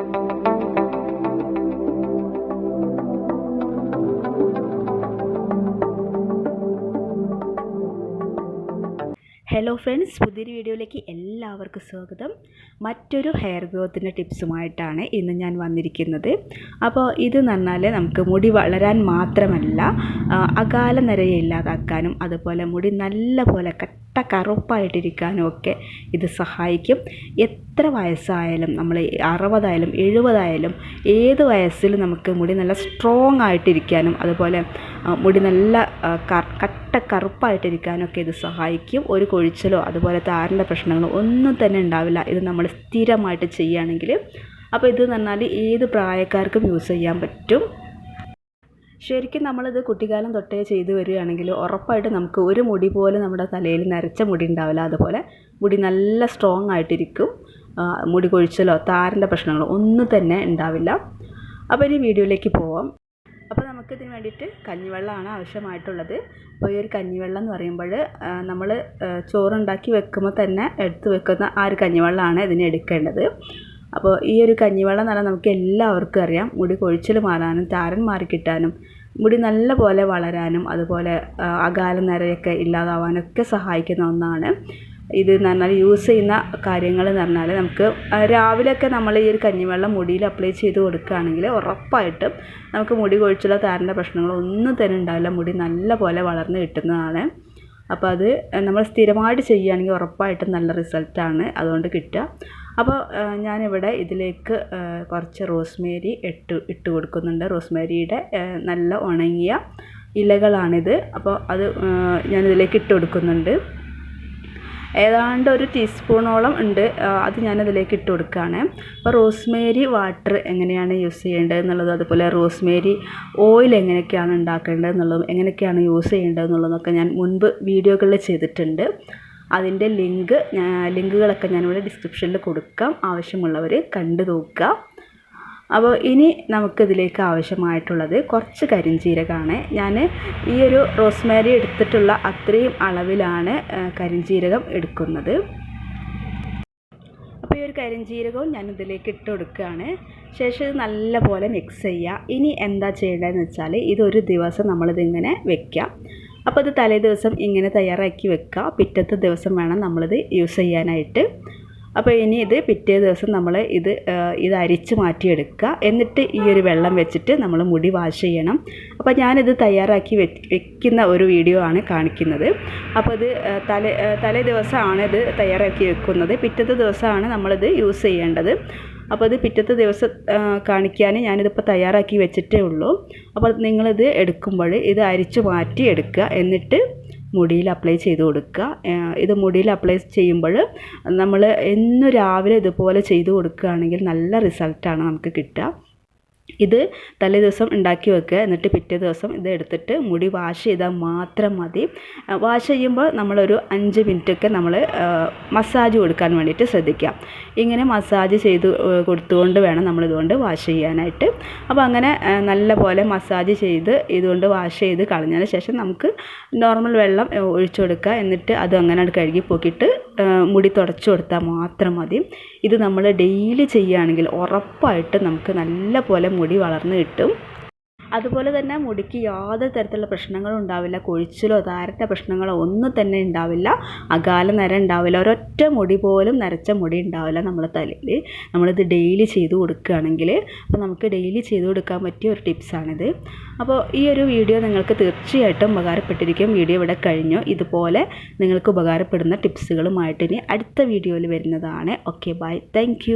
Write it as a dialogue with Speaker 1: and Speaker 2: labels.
Speaker 1: Thank you. Hello friends പുതിയൊരു വീഡിയോയിലേക്ക് എല്ലാവർക്കും സ്വാഗതം. മറ്റൊരു ഹെയർ ഗ്രോത്തിന്റെ ടിപ്സുമായിട്ടാണ് ഇന്ന് ഞാൻ വന്നിരിക്കുന്നത്. അപ്പോൾ ഇത് പറഞ്ഞാൽ നമുക്ക് മുടി വളരാൻ മാത്രമല്ല അകാല നിരയെ ഇല്ലാതാക്കാനും അതുപോലെ മുടി നല്ല പോലെ കട്ട കറുപ്പായിട്ടിരിക്കാനും ഒക്കെ ഇത് സഹായിക്കും. എത്ര വയസ്സായാലും നമ്മൾ അറുപതായാലും എഴുപതായാലും ഏത് വയസ്സിലും നമുക്ക് മുടി നല്ല സ്ട്രോങ് ആയിട്ടിരിക്കാനും അതുപോലെ മുടി നല്ല കട്ട കറുപ്പായിട്ടിരിക്കാനൊക്കെ ഇത് സഹായിക്കും. ഒരു കൊഴിച്ചിലോ അതുപോലെ താരന്റെ പ്രശ്നങ്ങളോ ഒന്നും തന്നെ ഉണ്ടാവില്ല. ഇത് നമ്മൾ സ്ഥിരമായിട്ട് ചെയ്യുകയാണെങ്കിൽ. അപ്പോൾ ഇത് എന്ന് പറഞ്ഞാൽ ഏത് പ്രായക്കാർക്കും യൂസ് ചെയ്യാൻ പറ്റും. ശരിക്കും നമ്മളിത് കുട്ടിക്കാലം തൊട്ടേ ചെയ്തു വരികയാണെങ്കിൽ ഉറപ്പായിട്ട് നമുക്ക് ഒരു മുടി പോലെ നമ്മുടെ തലയിൽ നരച്ച മുടി ഉണ്ടാവില്ല. അതുപോലെ മുടി നല്ല സ്ട്രോങ് ആയിട്ടിരിക്കും. മുടി കൊഴിച്ചലോ താരന്റെ പ്രശ്നങ്ങളോ ഒന്നും തന്നെ ഉണ്ടാവില്ല. അപ്പോൾ ഇനി വീഡിയോയിലേക്ക് പോവാം. അപ്പോൾ നമുക്കിതിന് വേണ്ടിയിട്ട് കഞ്ഞിവെള്ളമാണ് ആവശ്യമായിട്ടുള്ളത്. അപ്പോൾ ഈ ഒരു കഞ്ഞിവെള്ളം എന്ന് പറയുമ്പോൾ നമ്മൾ ചോറുണ്ടാക്കി വെക്കുമ്പോൾ തന്നെ എടുത്ത് വെക്കുന്ന ആ ഒരു കഞ്ഞിവെള്ളമാണ് ഇതിന് എടുക്കേണ്ടത്. അപ്പോൾ ഈ ഒരു കഞ്ഞിവെള്ളം എന്ന് പറഞ്ഞാൽ നമുക്ക് എല്ലാവർക്കും അറിയാം. മുടി കൊഴിച്ചിൽ മാറാനും താരൻ മാറിക്കിട്ടാനും മുടി നല്ല പോലെ വളരാനും അതുപോലെ അകാല നിരയൊക്കെ ഇല്ലാതാവാനൊക്കെ സഹായിക്കുന്ന ഒന്നാണ്. ഇത് എന്ന് പറഞ്ഞാൽ യൂസ് ചെയ്യുന്ന കാര്യങ്ങൾ എന്ന് പറഞ്ഞാൽ നമുക്ക് രാവിലെയൊക്കെ നമ്മൾ ഈ ഒരു കഞ്ഞിവെള്ളം മുടിയിൽ അപ്ലൈ ചെയ്ത് കൊടുക്കുകയാണെങ്കിൽ ഉറപ്പായിട്ടും നമുക്ക് മുടി കൊഴിച്ചുള്ള താരന്റെ പ്രശ്നങ്ങൾ ഒന്നും തന്നെ ഉണ്ടാവില്ല. മുടി നല്ല പോലെ വളർന്ന് കിട്ടുന്നതാണ്. അപ്പോൾ അത് നമ്മൾ സ്ഥിരമായിട്ട് ചെയ്യുകയാണെങ്കിൽ ഉറപ്പായിട്ടും നല്ല റിസൾട്ടാണ് അതുകൊണ്ട് കിട്ടുക. അപ്പോൾ ഞാനിവിടെ ഇതിലേക്ക് കുറച്ച് റോസ്മേരി ഇട്ട് ഇട്ട് കൊടുക്കുന്നുണ്ട്. റോസ്മേരിയുടെ നല്ല ഉണങ്ങിയ ഇലകളാണിത്. അപ്പോൾ അത് ഞാനിതിലേക്ക് ഇട്ട് കൊടുക്കുന്നുണ്ട്. ഏതാണ്ട് ഒരു ടീസ്പൂണോളം ഉണ്ട്. അത് ഞാനതിലേക്ക് ഇട്ട് കൊടുക്കുകയാണ്. അപ്പോൾ റോസ്മേരി വാട്ടർ എങ്ങനെയാണ് യൂസ് ചെയ്യേണ്ടത് എന്നുള്ളതും അതുപോലെ റോസ്മേരി ഓയിൽ എങ്ങനെയൊക്കെയാണ് ഉണ്ടാക്കേണ്ടത് എന്നുള്ളതും എങ്ങനെയൊക്കെയാണ് യൂസ് ചെയ്യേണ്ടത് എന്നുള്ളതൊക്കെ ഞാൻ മുൻപ് വീഡിയോകളിൽ ചെയ്തിട്ടുണ്ട്. അതിന്റെ ലിങ്ക് ലിങ്കുകളൊക്കെ ഞാനിവിടെ ഡിസ്ക്രിപ്ഷനിൽ കൊടുക്കാം. ആവശ്യമുള്ളവർ കണ്ടു നോക്കുക. അപ്പോൾ ഇനി നമുക്കിതിലേക്ക് ആവശ്യമായിട്ടുള്ളത് കുറച്ച് കരിഞ്ജീരകമാണ് ഞാൻ ഈ ഒരു റോസ്മേരി എടുത്തിട്ടുള്ള അത്രയും അളവിലാണ് കരിഞ്ചീരകം എടുക്കുന്നത്. അപ്പോൾ ഈ ഒരു കരിഞ്ജീരകവും ഞാൻ ഇതിലേക്ക് ഇട്ട് കൊടുക്കുകയാണ്. ശേഷം ഇത് നല്ലപോലെ മിക്സ് ചെയ്യുക. ഇനി എന്താ ചെയ്യേണ്ടതെന്ന് വെച്ചാൽ ഇതൊരു ദിവസം നമ്മളിതിങ്ങനെ വെക്കാം. അപ്പോൾ ഇത് തലേ ദിവസം ഇങ്ങനെ തയ്യാറാക്കി വെക്കുക പിറ്റത്തെ ദിവസം വേണം നമ്മളിത് യൂസ് ചെയ്യാനായിട്ട്. അപ്പോൾ ഇനി ഇത് പിറ്റേ ദിവസം നമ്മൾ ഇത് ഇത് അരിച്ച് മാറ്റിയെടുക്കുക. എന്നിട്ട് ഈ ഒരു വെള്ളം വെച്ചിട്ട് നമ്മൾ മുടി വാഷ് ചെയ്യണം. അപ്പോൾ ഞാനിത് തയ്യാറാക്കി വെക്കുന്ന ഒരു വീഡിയോ ആണ് കാണിക്കുന്നത്. അപ്പോൾ ഇത് തലേ തലേ ദിവസമാണ് ഇത് തയ്യാറാക്കി വെക്കുന്നത്. പിറ്റത്തെ ദിവസമാണ് നമ്മളിത് യൂസ് ചെയ്യേണ്ടത്. അപ്പോൾ ഇത് പിറ്റത്തെ ദിവസം കാണിക്കാൻ ഞാനിതിപ്പോൾ തയ്യാറാക്കി വെച്ചിട്ടേ ഉള്ളൂ. അപ്പോൾ നിങ്ങളിത് എടുക്കുമ്പോൾ ഇത് അരിച്ച് മാറ്റി എടുക്കുക എന്നിട്ട് മുടിയിൽ അപ്ലൈ ചെയ്ത് കൊടുക്കുക. ഇത് മുടിയിൽ അപ്ലൈ ചെയ്യുമ്പോൾ നമ്മൾ എന്നും രാവിലെ ഇതുപോലെ ചെയ്ത് കൊടുക്കുകയാണെങ്കിൽ നല്ല റിസൾട്ടാണ് നമുക്ക് കിട്ടുക. ഇത് തലേ ദിവസം ഉണ്ടാക്കി വെക്കുക. എന്നിട്ട് പിറ്റേ ദിവസം ഇത് എടുത്തിട്ട് മുടി വാഷ് ചെയ്താൽ മാത്രം മതി. വാഷ് ചെയ്യുമ്പോൾ നമ്മളൊരു അഞ്ച് മിനിറ്റൊക്കെ നമ്മൾ മസാജ് കൊടുക്കാൻ വേണ്ടിയിട്ട് ശ്രദ്ധിക്കുക. ഇങ്ങനെ മസാജ് ചെയ്ത് കൊടുത്തുകൊണ്ട് വേണം നമ്മളിതുകൊണ്ട് വാഷ് ചെയ്യാനായിട്ട്. അപ്പോൾ അങ്ങനെ നല്ല പോലെ മസാജ് ചെയ്ത് ഇതുകൊണ്ട് വാഷ് ചെയ്ത് കളഞ്ഞതിന് ശേഷം നമുക്ക് നോർമൽ വെള്ളം ഒഴിച്ചു കൊടുക്കുക. എന്നിട്ട് അത് അങ്ങനെ കഴുകി പോക്കിയിട്ട് മുടി തുടച്ചു കൊടുത്താൽ മാത്രം മതി. ഇത് നമ്മൾ ഡെയിലി ചെയ്യുകയാണെങ്കിൽ ഉറപ്പായിട്ട് നമുക്ക് നല്ല പോലെ മുടി വളർന്നു കിട്ടും. അതുപോലെ തന്നെ മുടിക്ക് യാതൊരു തരത്തിലുള്ള പ്രശ്നങ്ങളും ഉണ്ടാവില്ല. കൊഴിച്ചിലോ താരത്തെ പ്രശ്നങ്ങളോ ഒന്നും തന്നെ ഉണ്ടാവില്ല. അകാല നര ഉണ്ടാവില്ല. ഒരൊറ്റ മുടി പോലും നരച്ച മുടി ഉണ്ടാവില്ല നമ്മുടെ തലയിൽ നമ്മളിത് ഡെയിലി ചെയ്ത് കൊടുക്കുകയാണെങ്കിൽ അപ്പോൾ നമുക്ക് ഡെയിലി ചെയ്ത് കൊടുക്കാൻ പറ്റിയ ഒരു ടിപ്സാണിത് അപ്പോൾ ഈ ഒരു വീഡിയോ നിങ്ങൾക്ക് തീർച്ചയായിട്ടും ഉപകാരപ്പെട്ടിരിക്കും. വീഡിയോ ഇവിടെ കഴിഞ്ഞു. ഇതുപോലെ നിങ്ങൾക്ക് ഉപകാരപ്പെടുന്ന ടിപ്സുകളുമായിട്ട് ഇനി അടുത്ത വീഡിയോയിൽ വരുന്നതാണ്. Okay bye thank